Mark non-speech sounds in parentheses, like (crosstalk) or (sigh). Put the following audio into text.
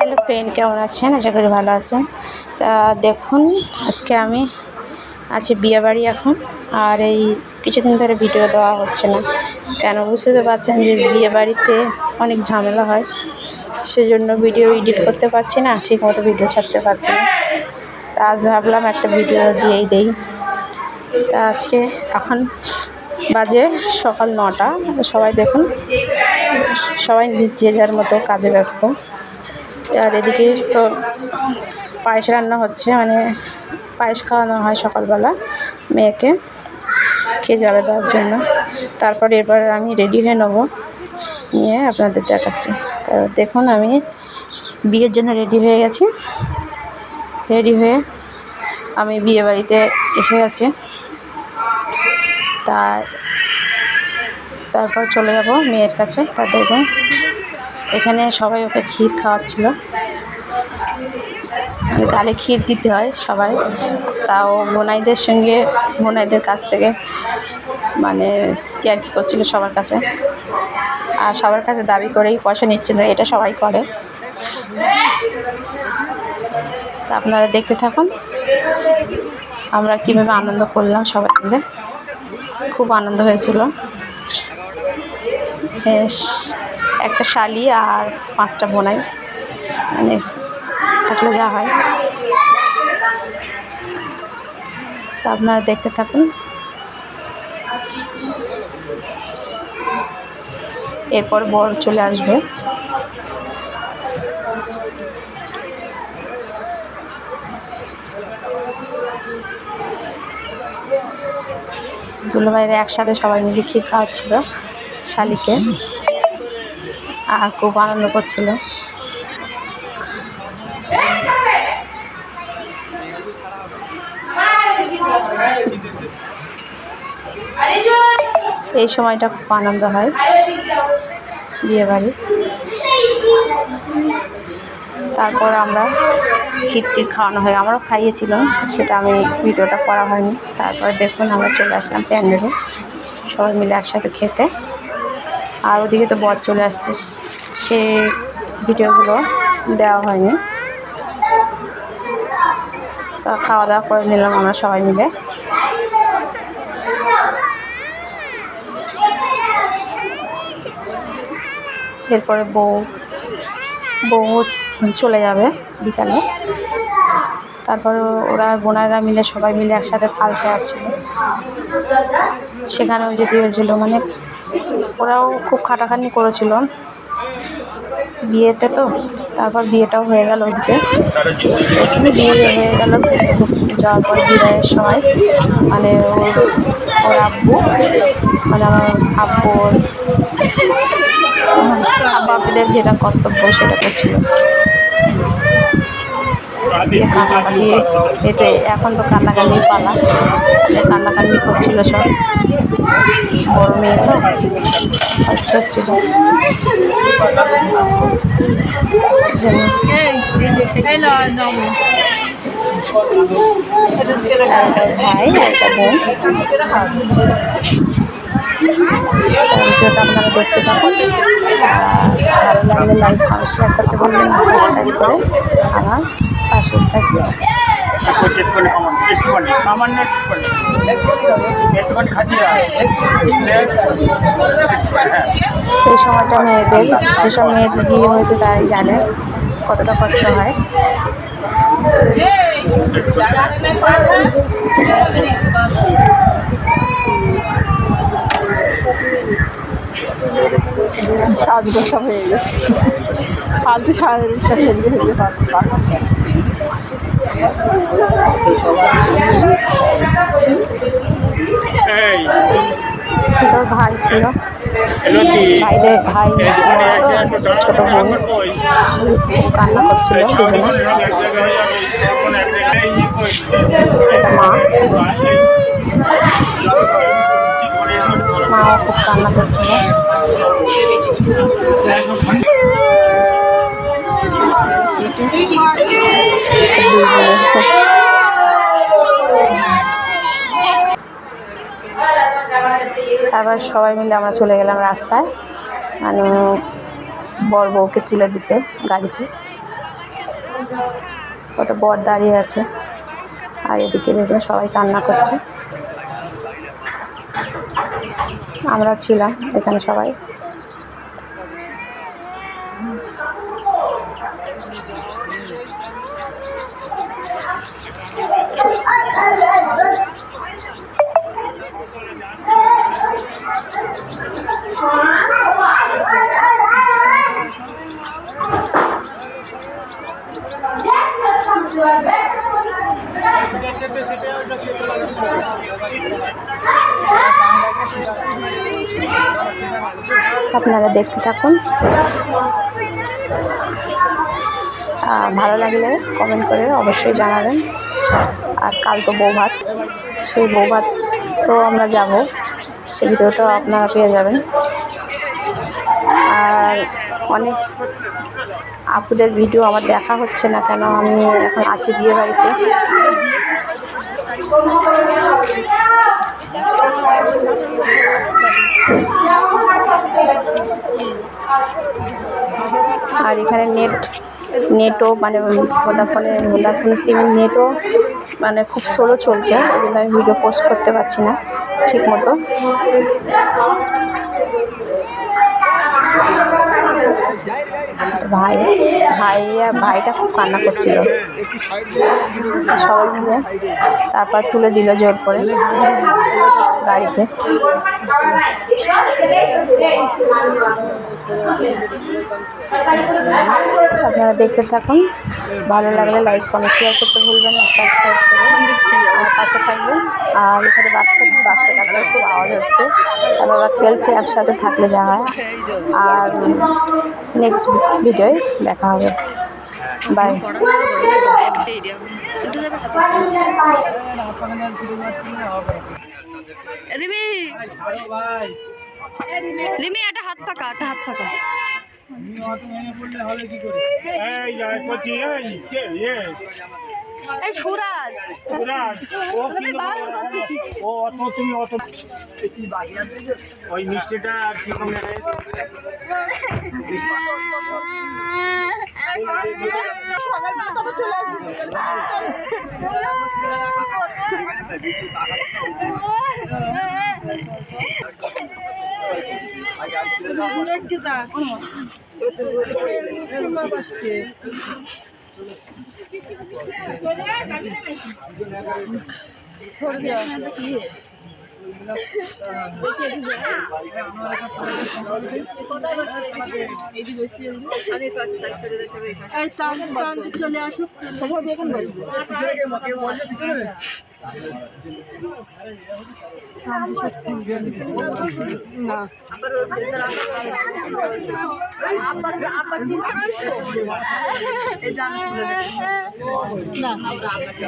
Hello friend, কেমন আছেন? আশা করি ভালো আছেন। তা দেখুন, আজকে আমি আছি বিয়েবাড়ি এখন, আর এই কিছুদিন ধরে ভিডিও দেওয়া হচ্ছে না। কেন বুঝতে তো পারছেন যে বিয়েবাড়িতে অনেক ঝামেলা হয়, সেজন্য ভিডিও এডিট করতে পারছি না ঠিক মতো ভিডিও ছাড়তে পারছি না। তা আজ ভাবলাম একটা ভিডিও দিয়েই দেই। তা আজকে এখন বাজে সকাল নটা, সবাই দেখুন, সবাই যে যার মতো কাজে ব্যস্ত। আর এদিকে তো পায়েস রান্না হচ্ছে মানে পায়েস খাওয়ানো হয় সকালবেলা মেয়েকে খেয়ে যাবে দেওয়ার জন্য। তারপর এবার আমি রেডি হয়ে নেব, নিয়ে আপনাদের দেখাচ্ছি। তো দেখুন আমি বিয়ের জন্য রেডি হয়ে গেছি। রেডি হয়ে আমি বিয়ে বাড়িতে এসে গেছি। তা, তারপর চলে যাব মেয়ের কাছে। তা দেখুন। এখানে সবাই ওকে ক্ষীর খাওয়াচ্ছিল। গালে ক্ষীর দিতে হয় সবাই। তাও বোনাইদের সঙ্গে, বোনাইদের কাছ থেকে মানে কেয়ার কি করছিল সবার কাছে। আর সবার কাছে দাবি করেই পয়সা নিচ্ছিল, এটা সবাই করে। তা আপনারা দেখতে থাকুন, আমরা কীভাবে আনন্দ করলাম সবাই মিলে। খুব আনন্দ হয়েছিল। বেশ। একটা শালি আর পাঁচটা বোনাই। মানে থাকলে যা হয়। আপনারা দেখতে থাকুন। এরপর বর চলে আসবে। দুলোভাইয়ের একসাথে সবাই মিলে খেয়ে খাওয়াচ্ছিল শালিকে? আর খুব আনন্দ করছিল। এই সময়টা খুব আনন্দ হয় বিয়েবাড়ি। তারপর আমরা টির খাওয়ানো হয়, আমরাও খাইয়েছিলাম সেটা আমি ভিডিওটা করা হয়নি। তারপর দেখুন আমরা চলে আসলাম প্যান্ডেলে, সবাই মিলে একসাথে খেতে। আর ওদিকে তো বর চলে আসছে। সে ভিডিওগুলো দেওয়া হয়নি। খাওয়া দাওয়া করে নিলাম আমরা সবাই মিলে। এরপরে বউ বউ চলে যাবে বিকালে। তারপরে ওরা বোনারা মিলে সবাই মিলে একসাথে থাল খাওয়াচ্ছিল। সেখানেও যেতে হয়েছিল। মানে ওরাও খুব খাটাখাটনি করেছিল। বিয়েতে তো, তারপর বিয়েটাও হয়ে গেল ওদিকে। বিয়ে হয়ে গেল, যাওয়ার পর বিদায়ের সময়। মানে ওর ওর আব্বু মানে আমার আব্বুর বাপিদের যেটা কর্তব্য সেটা করছিল দিয়ে এতে এখন তো কান্নাকান্নি পালা। কান্নাকান্নি করছিল সব। বড় মেয়ে তো কষ্ট হচ্ছিল। ভাই একটা বোন ভিডিওটা আপনারা দেখতে থাকুন। ভালো লাগলে লাইক শেয়ার করতে বলবেন সাবস্ক্রাইব করে আমার একটুখানি একটুখানি এই সময়টা মেয়েদের, যেসব মেয়েদের বিয়ে হয়েছে তারাই জানে কতটা কষ্ট হয়। সাজগোসা হয়ে গেছে। ফালতু সাজগোসা হেলতে হেলতে এই। তোর ভাই ছিল। ভাইদের ভাই। ছোট বোন। কান্না করছিল মা। মাও খুব কান্না করছিল। খুব তারপর সবাই মিলে আমরা চলে গেলাম রাস্তায় মানে বর বউকে তুলে দিতে গাড়িতে। ওটা বর দাঁড়িয়ে আছে, আর এদিকে দেখবেন সবাই কান্না করছে। আমরা ছিলাম এখানে সবাই। আপনারা দেখতে থাকুন। ভালো লাগলে কমেন্ট করে অবশ্যই জানাবেন। আর কাল তো বৌভাত, সেই বৌভাত তো আমরা যাব, সে ভিডিওটাও আপনারা পেয়ে যাবেন। আর অনেক আপুদের ভিডিও আমার দেখা হচ্ছে না কেন, আমি এখন আছি বিয়ে বাড়িতে আর এখানে নেট, নেটও মানে ভোদাফোনে ভোদাফোন সিমের নেটও মানে খুব স্লো চলছে। ওই জন্য আমি ভিডিও পোস্ট করতে পারছি না ঠিক মতো ভাই ভাই ভাইটা খুব কান্না করছিল। সবাই মিলে তারপর তুলে দিল জোর করে গাড়িতে। আপনারা দেখতে থাকুন। ভালো লাগলে লাইক কমেন্ট শেয়ার করতে ভুলবেন না সাবস্ক্রাইব করে আমার পাশে থাকবেন। আর এখানে বাচ্চা বাচ্চা কাচ্চার খুব আওয়াজ হচ্ছে। আর ওরা খেলছে একসাথে থাকলে যা হয়। আর নেক্সট ভিডিওয় দেখা হবে। বাই রিমি রিমি একটা হাত পাকা একটা হাত পাকা। এই সুরাজ। সুরাজ ও কি ও অত তুমি অত ওই মিষ্টিটা আর (laughs) Ne güzel. Şurma başlıyor. Evet, tamam. Ben de çöle açıp. Tamam, bakın. না।